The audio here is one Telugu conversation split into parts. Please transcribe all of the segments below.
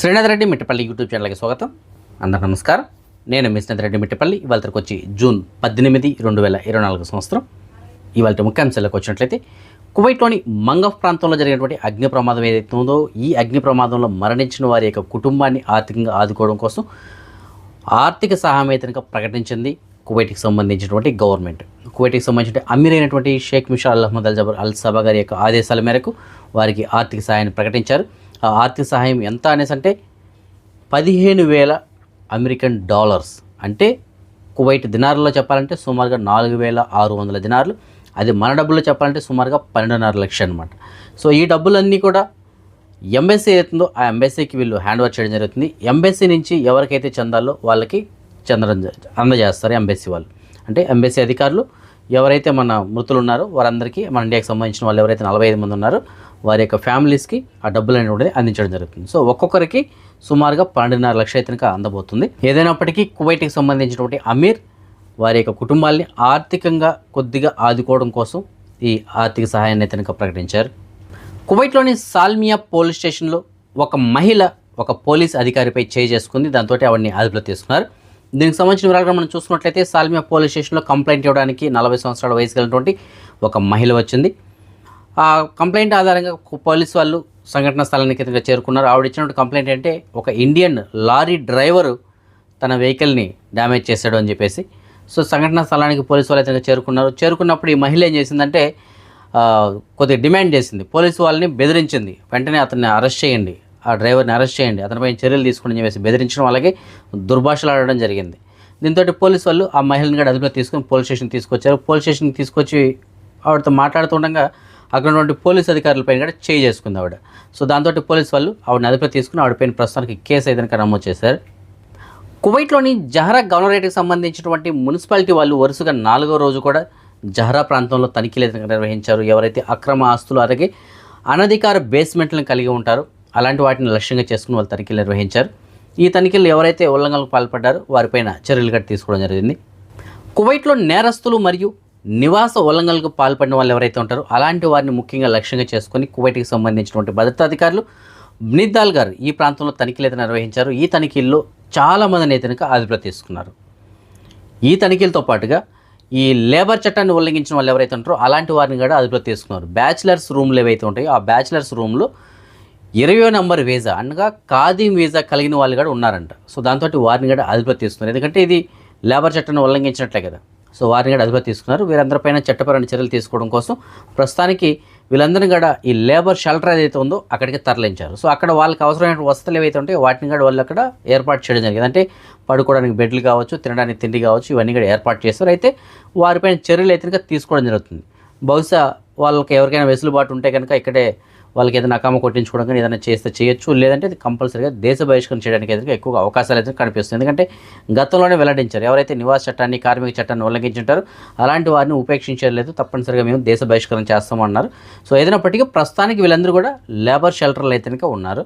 శ్రీనాథ్ రెడ్డి మిట్టపల్లి యూట్యూబ్ ఛానల్కి స్వాగతం. అందరు నమస్కారం. నేను మీ శ్రీనాథ్ రెడ్డి మిట్టపల్లి. ఇవాళకి వచ్చి జూన్ పద్దెనిమిది రెండు వేల ఇరవై నాలుగు సంవత్సరం. ఇవాళ ముఖ్యాంశాలకు వచ్చినట్లయితే కువైట్లోని మంగఫ్ ప్రాంతంలో జరిగినటువంటి అగ్ని ప్రమాదం ఏదైతే ఉందో ఈ అగ్ని ప్రమాదంలో మరణించిన వారి యొక్క కుటుంబాన్ని ఆర్థికంగా ఆదుకోవడం కోసం ఆర్థిక సహాయతనగా ప్రకటించింది కువైట్కి సంబంధించినటువంటి గవర్నమెంట్. కువైట్కి సంబంధించిన అమీర్ అయినటువంటి Sheikh Mishal Al Ahmad Al Jaber Al Sabah గారి యొక్క ఆదేశాల మేరకు వారికి ఆర్థిక సహాయాన్ని ప్రకటించారు. ఆ ఆర్థిక సహాయం ఎంత అనేసి అంటే పదిహేను వేల అమెరికన్ డాలర్స్. అంటే కువైట్ దినార్లో చెప్పాలంటే సుమారుగా నాలుగు వేల ఆరు వందల దినార్లు. అది మన డబ్బుల్లో చెప్పాలంటే సుమారుగా పన్నెండున్నర లక్షలు అనమాట సో ఈ డబ్బులన్నీ కూడా ఎంబెస్సీ అవుతుందో ఆ ఎంబెస్సీకి వీళ్ళు హ్యాండ్ ఓవర్ చేయడం జరుగుతుంది. ఎంబెస్సీ నుంచి ఎవరికైతే చెందాలో వాళ్ళకి చెందడం అందజేస్తారు ఎంబెస్సీ వాళ్ళు. అంటే ఎంబెస్సీ అధికారులు ఎవరైతే మన మృతులు ఉన్నారో వారందరికీ మన ఇండియాకి సంబంధించిన వాళ్ళు ఎవరైతే నలభై ఐదు మంది ఉన్నారో వారి యొక్క ఫ్యామిలీస్కి ఆ డబ్బులు అనేది అందించడం జరుగుతుంది. సో ఒక్కొక్కరికి సుమారుగా పన్నెండున్నర లక్ష అయితే కనుక అందబోతుంది. ఏదైనప్పటికీ కువైట్కి సంబంధించినటువంటి అమీర్ వారి యొక్క కుటుంబాల్ని ఆర్థికంగా కొద్దిగా ఆదుకోవడం కోసం ఈ ఆర్థిక సహాయాన్ని అయితే కనుక ప్రకటించారు. కువైట్లోని సాల్మియా పోలీస్ స్టేషన్లో ఒక మహిళ ఒక పోలీస్ అధికారిపై చేయి చేసుకుంది. దాంతో ఆవిడని అదుపులో తీసుకున్నారు. దీనికి సంబంధించిన వివరాలు మనం చూసుకున్నట్లయితే సాల్మియా పోలీస్ స్టేషన్లో కంప్లైంట్ ఇవ్వడానికి నలభై సంవత్సరాల వయసు కలిగినటువంటి ఒక మహిళ వచ్చింది. ఆ కంప్లైంట్ ఆధారంగా పోలీస్ పోలీసు వాళ్ళు సంఘటన స్థలానికి అయితే చేరుకున్నారు. ఆవిడ ఇచ్చినటువంటి కంప్లైంట్ అంటే ఒక ఇండియన్ లారీ డ్రైవరు తన వెహికల్ని డ్యామేజ్ చేశాడు అని చెప్పేసి. సో సంఘటన స్థలానికి పోలీసు వాళ్ళు అయితే చేరుకున్నారు. చేరుకున్నప్పుడు ఈ మహిళ ఏం చేసిందంటే కొద్దిగా డిమాండ్ చేసింది. పోలీసు వాళ్ళని బెదిరించింది. వెంటనే అతన్ని అరెస్ట్ చేయండి. ఆ డ్రైవర్ని అరెస్ట్ చేయండి. అతనిపై చర్యలు తీసుకోండి అని చెప్పేసి బెదిరించడం అలాగే దుర్భాషలు ఆడడం జరిగింది. దీంతో పోలీసు వాళ్ళు ఆ మహిళని కూడా అదుపులో తీసుకొని పోలీస్ స్టేషన్ తీసుకొచ్చారు. పోలీస్ స్టేషన్కి తీసుకొచ్చి ఆవిడతో మాట్లాడుతుండగా అక్కడ ఉన్నటువంటి పోలీస్ అధికారులపైన కూడా చేయి చేసుకుంది ఆవిడ. సో దాంతో పోలీసు వాళ్ళు ఆవిడని అదుపులో తీసుకుని ఆవిడపైన ప్రస్తుతానికి కేసు అయితే నమోదు చేశారు. కువైట్లోని జహరా గవర్నరేట్కి సంబంధించినటువంటి మున్సిపాలిటీ వాళ్ళు వరుసగా నాలుగో రోజు కూడా జహరా ప్రాంతంలో తనిఖీలు నిర్వహించారు. ఎవరైతే అక్రమ ఆస్తులు అలాగే అనధికార బేస్మెంట్లను కలిగి ఉంటారో అలాంటి వాటిని లక్ష్యంగా చేసుకుని వాళ్ళు తనిఖీలు నిర్వహించారు. ఈ తనిఖీలు ఎవరైతే ఉల్లంఘనలకు పాల్పడ్డారో వారిపైన చర్యలు కట్టి తీసుకోవడం జరిగింది. కువైట్లో నేరస్తులు మరియు నివాస ఉల్లంఘనలకు పాల్పడిన వాళ్ళు ఎవరైతే ఉంటారో అలాంటి వారిని ముఖ్యంగా లక్ష్యంగా చేసుకొని కువైట్కి సంబంధించినటువంటి భద్రతాధికారులు నిద్దాల్ గారు ఈ ప్రాంతంలో తనిఖీలు అయితే నిర్వహించారు. ఈ తనిఖీల్లో చాలా మందిని అయితే కనుక అదుపులో తీసుకున్నారు. ఈ తనిఖీలతో పాటుగా ఈ లేబర్ చట్టాన్ని ఉల్లంఘించిన వాళ్ళు ఎవరైతే ఉంటారో అలాంటి వారిని కూడా అదుపులో తీసుకున్నారు. బ్యాచిలర్స్ రూమ్లు ఏవైతే ఉంటాయో ఆ బ్యాచిలర్స్ రూమ్లో ఇరవై నంబర్ వీసా అనగా ఖాదీం వీసా కలిగిన వాళ్ళు కూడా ఉన్నారంట. సో దాంతో వారిని కూడా అదుపులో తీసుకున్నారు. ఎందుకంటే ఇది లేబర్ చట్టాన్ని ఉల్లంఘించినట్లే కదా. సో వారిని కూడా అదుపులో తీసుకున్నారు. వీరందరిపైన చట్టపరమైన చర్యలు తీసుకోవడం కోసం ప్రస్తుతానికి వీళ్ళందరినీ కూడా ఈ లేబర్ షెల్టర్ ఏదైతే ఉందో అక్కడికి తరలించారు. సో అక్కడ వాళ్ళకి అవసరమైన వసతులు ఏవైతే ఉంటాయో వాటిని కూడా వాళ్ళు అక్కడ ఏర్పాటు చేయడం జరిగింది. అంటే పడుకోవడానికి బెడ్లు కావచ్చు తినడానికి తిండి కావచ్చు ఇవన్నీ కూడా ఏర్పాటు చేస్తారు అయితే వారిపైన చర్యలు అయితే తీసుకోవడం జరుగుతుంది. బహుశా వాళ్ళకి ఎవరికైనా వెసులుబాటు ఉంటే కనుక ఇక్కడే వాళ్ళకి ఏదైనా అకామ కొట్టించుకోవడం కానీ ఏదైనా చేస్తే చేయొచ్చు. లేదంటే ఇది కంపల్సరీగా దేశ బహిష్కరణ చేయడానికి అయితే ఎక్కువగా అవకాశాలు అయితే కనిపిస్తుంది ఎందుకంటే గతంలోనే వెల్లడించారు. ఎవరైతే నివాస చట్టాన్ని కార్మిక చట్టాన్ని ఉల్లంఘించుంటారో అలాంటి వారిని ఉపేక్షించలేదు తప్పనిసరిగా మేము దేశ బహిష్కరణ చేస్తామన్నారు. సో ఏదైనప్పటికీ ప్రస్తుతానికి వీళ్ళందరూ కూడా లేబర్ షెల్టర్లు అయితే ఉన్నారు.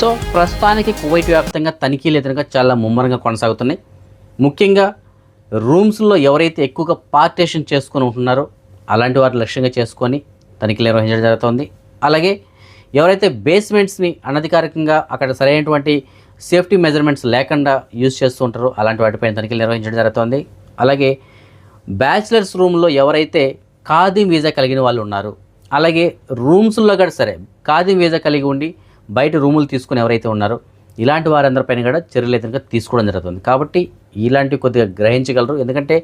సో ప్రస్తుతానికి కువైట్ వ్యాప్తంగా తనిఖీలు ఎదురుగా చాలా ముమ్మరంగా కొనసాగుతున్నాయి. ముఖ్యంగా రూమ్స్లో ఎవరైతే ఎక్కువగా పార్టేషన్ చేసుకొని ఉంటున్నారో అలాంటి వారిని లక్ష్యంగా చేసుకొని తనిఖీలు నిర్వహించడం జరుగుతుంది. అలాగే ఎవరైతే బేస్మెంట్స్ని అనధికారికంగా అక్కడ సరైనటువంటి సేఫ్టీ మెజర్మెంట్స్ లేకుండా యూజ్ చేస్తూ ఉంటారో అలాంటి వాటిపైన తనిఖీలు నిర్వహించడం జరుగుతుంది. అలాగే బ్యాచిలర్స్ రూమ్లో ఎవరైతే ఖాదీ వీజా కలిగిన వాళ్ళు ఉన్నారు అలాగే రూమ్స్లో కూడా సరే ఖాదీ వీజా కలిగి ఉండి బయట రూములు తీసుకుని ఎవరైతే ఉన్నారో ఇలాంటి వారందరిపైన కూడా చర్యలు అయితే తీసుకోవడం జరుగుతుంది. కాబట్టి ఇలాంటివి కొద్దిగా గ్రహించగలరు. ఎందుకంటే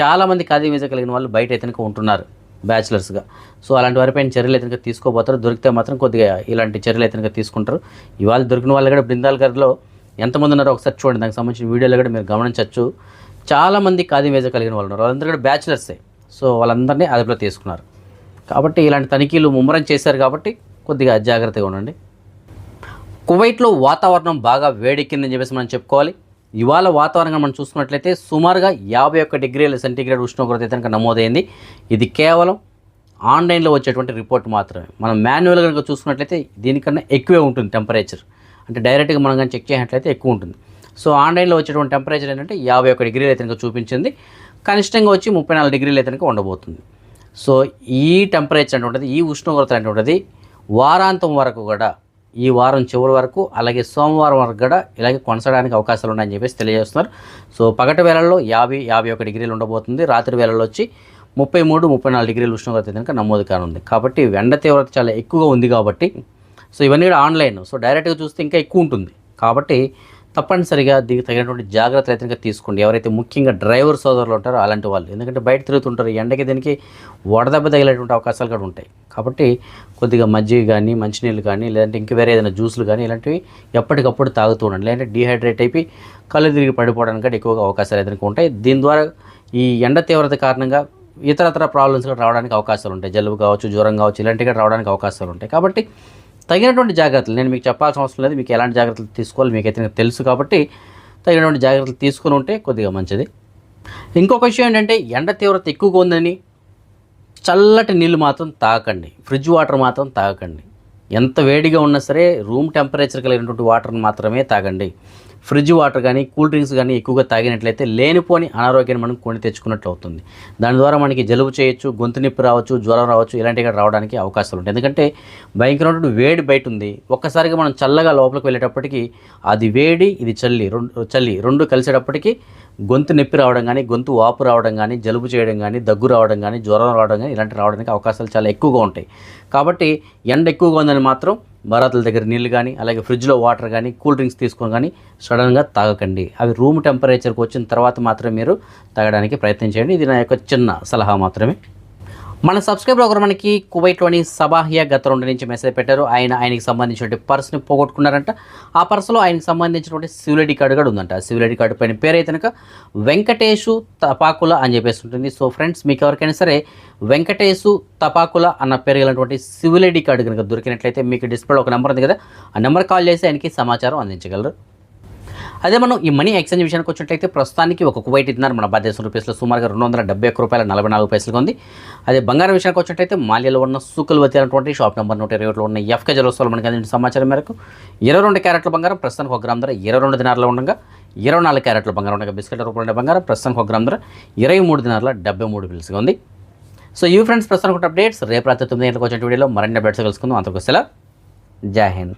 చాలామంది ఖాదీ వీజా కలిగిన వాళ్ళు బయట అయితే ఉంటున్నారు బ్యాచిలర్స్గా. సో అలాంటి వారిపైన చర్యలు అయితే తీసుకోబోతారు. దొరికితే మాత్రం కొద్దిగా ఇలాంటి చర్యలు అయితే తీసుకుంటారు. ఇవాళ దొరికిన వాళ్ళు కూడా బృందాల గారిలో ఎంతమంది ఉన్నారో ఒకసారి చూడండి. దానికి సంబంధించిన వీడియోలో కూడా మీరు గమనించవచ్చు. చాలామంది ఖాదీ వీజా కలిగిన వాళ్ళు ఉన్నారు. వాళ్ళందరూ కూడా బ్యాచిలర్సే. సో వాళ్ళందరినీ అదుపులో తీసుకున్నారు. కాబట్టి ఇలాంటి తనిఖీలు ముమ్మరం చేశారు కాబట్టి కొద్దిగా జాగ్రత్తగా ఉండండి. కువైట్లో వాతావరణం బాగా వేడెక్కిందని చెప్పేసి మనం చెప్పుకోవాలి. ఇవాళ వాతావరణం మనం చూసుకున్నట్లయితే సుమారుగా యాభై ఒక్క డిగ్రీల సెంటీగ్రేడ్ ఉష్ణోగ్రత అయితే కనుక నమోదైంది. ఇది కేవలం ఆన్లైన్లో వచ్చేటువంటి రిపోర్ట్ మాత్రమే. మనం మాన్యువల్గా కనుక చూసుకున్నట్లయితే దీనికన్నా ఎక్కువే ఉంటుంది టెంపరేచర్. అంటే డైరెక్ట్గా మనం కానీ చెక్ చేసినట్లయితే ఎక్కువ ఉంటుంది. సో ఆన్లైన్లో వచ్చేటువంటి టెంపరేచర్ ఏంటంటే యాభై ఒక్క డిగ్రీలు అయితే కనుక చూపించింది. కనిష్టంగా వచ్చి ముప్పై నాలుగు డిగ్రీలు అయితే కనుక ఉండబోతుంది. సో ఈ టెంపరేచర్ అంటే ఈ ఉష్ణోగ్రత అంటే వారాంతం వరకు కూడా ఈ వారం చివరి వరకు అలాగే సోమవారం వరకు కూడా ఇలాగే కొనసాగడానికి అవకాశాలు ఉన్నాయని చెప్పేసి తెలియజేస్తున్నారు. సో పగటి వేళల్లో యాభై యాభై ఒక డిగ్రీలు ఉండబోతుంది. రాత్రి వేళల్లో వచ్చి ముప్పై మూడు ముప్పై నాలుగు డిగ్రీల ఉష్ణోగ్రత కనుక నమోదు కానుంది కాబట్టి ఎండ తీవ్రత చాలా ఎక్కువగా ఉంది కాబట్టి సో ఇవన్నీ కూడా ఆన్లైన్. సో డైరెక్ట్గా చూస్తే ఇంకా ఎక్కువ ఉంటుంది. కాబట్టి తప్పనిసరిగా దీనికి తగినటువంటి జాగ్రత్తలు అయితే తీసుకోండి. ఎవరైతే ముఖ్యంగా డ్రైవర్ సోదరులు ఉంటారో అలాంటి వాళ్ళు. ఎందుకంటే బయట తిరుగుతుంటారు. ఎండకి దీనికి వడదెబ్బ తగిలేటువంటి అవకాశాలు కూడా ఉంటాయి. కాబట్టి కొద్దిగా మజ్జిగ కానీ మంచినీళ్ళు కానీ లేదంటే ఇంక వేరే ఏదైనా జ్యూస్లు కానీ ఇలాంటివి ఎప్పటికప్పుడు తాగుతూ ఉండండి. లేదంటే డీహైడ్రేట్ అయిపోయి కళ్ళు తిరిగి పడిపోవడానికి కూడా ఎక్కువగా అవకాశాలు అయితే ఉంటాయి. దీని ద్వారా ఈ ఎండ తీవ్రత కారణంగా ఇతరతర ప్రాబ్లమ్స్ కూడా రావడానికి అవకాశాలు ఉంటాయి. జలుబు కావచ్చు జ్వరం కావచ్చు ఇలాంటివి కూడా రావడానికి అవకాశాలు ఉంటాయి. కాబట్టి తగినటువంటి జాగ్రత్తలు నేను మీకు చెప్పాల్సిన అవసరం లేదు మీకు ఎలాంటి జాగ్రత్తలు తీసుకోవాలి మీకైతే నాకు తెలుసు కాబట్టి తగినటువంటి జాగ్రత్తలు తీసుకుని ఉంటే కొద్దిగా మంచిది. ఇంకొక విషయం ఏంటంటే ఎండ తీవ్రత ఎక్కువగా ఉందని చల్లటి నీళ్ళు మాత్రం తాగకండి ఫ్రిడ్జ్ వాటర్ మాత్రం తాగకండి. ఎంత వేడిగా ఉన్నా సరే రూమ్ టెంపరేచర్ కలిగినటువంటి వాటర్ని మాత్రమే తాగండి. ఫ్రిడ్జ్ వాటర్ కానీ కూల్ డ్రింక్స్ కానీ ఎక్కువగా తాగినట్లయితే లేనిపోని అనారోగ్యాన్ని మనం కొని తెచ్చుకున్నట్లు అవుతుంది. దాని ద్వారా మనకి జలుబు చేయొచ్చు గొంతు నొప్పి రావచ్చు జ్వరం రావచ్చు ఇలాంటివి రావడానికి అవకాశాలు ఉంటాయి. ఎందుకంటే భయంకరమైనటువంటి వేడి బయట ఉంది. ఒక్కసారిగా మనం చల్లగా లోపలికి వెళ్ళేటప్పటికి అది వేడి ఇది చల్లి రెండు చల్లి రెండు కలిసేటప్పటికి గొంతు నొప్పి రావడం కానీ గొంతు వాపు రావడం కానీ జలుబు చేయడం కానీ దగ్గు రావడం కానీ జ్వరం రావడం కానీ ఇలాంటి రావడానికి అవకాశాలు చాలా ఎక్కువగా ఉంటాయి. కాబట్టి ఎండ ఎక్కువగా ఉందని మాత్రం బరాతుల దగ్గర నీళ్ళు కానీ అలాగే ఫ్రిడ్జ్లో వాటర్ కానీ కూల్ డ్రింక్స్ తీసుకొని కానీ సడన్గా తాగకండి. అవి రూమ్ టెంపరేచర్కి వచ్చిన తర్వాత మాత్రమే మీరు తాగడానికి ప్రయత్నం చేయండి. ఇది నా యొక్క చిన్న సలహా మాత్రమే. మన సబ్స్క్రైబర్ ఒకరు మనకి కువైట్లోని సబాహియా గత రెండు నుంచి మెసేజ్ పెట్టారు. ఆయన ఆయనకి సంబంధించినటువంటి పర్స్ని పోగొట్టుకున్నారంట. ఆ పర్సులో ఆయనకి సంబంధించినటువంటి సివిల్ ఐడి కార్డు కూడా ఉందంట. సివిల్ ఐడి కార్డు పైన పేరు అయితే కనుక వెంకటేషు తపాకుల అని చెప్పేసి ఉంటుంది. సో ఫ్రెండ్స్ మీకు ఎవరికైనా సరే వెంకటేశు తపాకుల అన్న పేరు గలటువంటి సివిల్ ఐడి కార్డు కనుక దొరికినట్లయితే మీకు డిస్ప్లేలో ఒక నెంబర్ ఉంది కదా. ఆ నెంబర్ కాల్ చేసి ఆయనకి సమాచారం అందించగలరు. అదే మనం ఈ మనీ ఎక్స్చేంజ్ విషయానికి వచ్చినట్లయితే ప్రస్తుతానికి ఒక కువైట్ ఇస్తున్నారు మన భారతదేశం రూపీస్లో సుమారుగా రెండు వందల డెబ్బై ఒక్క రూపాయల నలభై నాలుగు పైసలుగా ఉంది. అదే బంగారం విషయానికి వచ్చినట్లయితే మాల్యాలో ఉన్న సూకులవతి అనేటువంటి షాప్ నెంబర్ నూట ఇరవై ఒకటిలో ఉన్న ఎఫ్కే జలోత్సవాలు మనకి అందించిన సమాచారం మేరకు ఇరవై రెండు క్యారెట్ల బంగారం ప్రస్తుతానికి ఒక గ్రామ్ ధర ఇరవై రెండు దినాల్లో ఉండగా ఇరవై నాలుగు క్యారెట్ల బంగారం ఉండగా బిస్కెట్ రూపాయల ఉండే బంగారం ప్రస్తుతానికి ఒక గ్రామ్ ధర ఇరవై మూడు దినాల డెబ్బై మూడు బిల్స్గా ఉంది. సో ఈ ఫ్రెండ్స్ ప్రస్తుతానికి అప్డేట్స్. రేపు రాత్రి తొమ్మిది గంటలకు వచ్చిన వీడియోలో మరిన్ని అప్డేట్స్ కలుసుకుందాం అంతకు సెలవు. జై హింద్.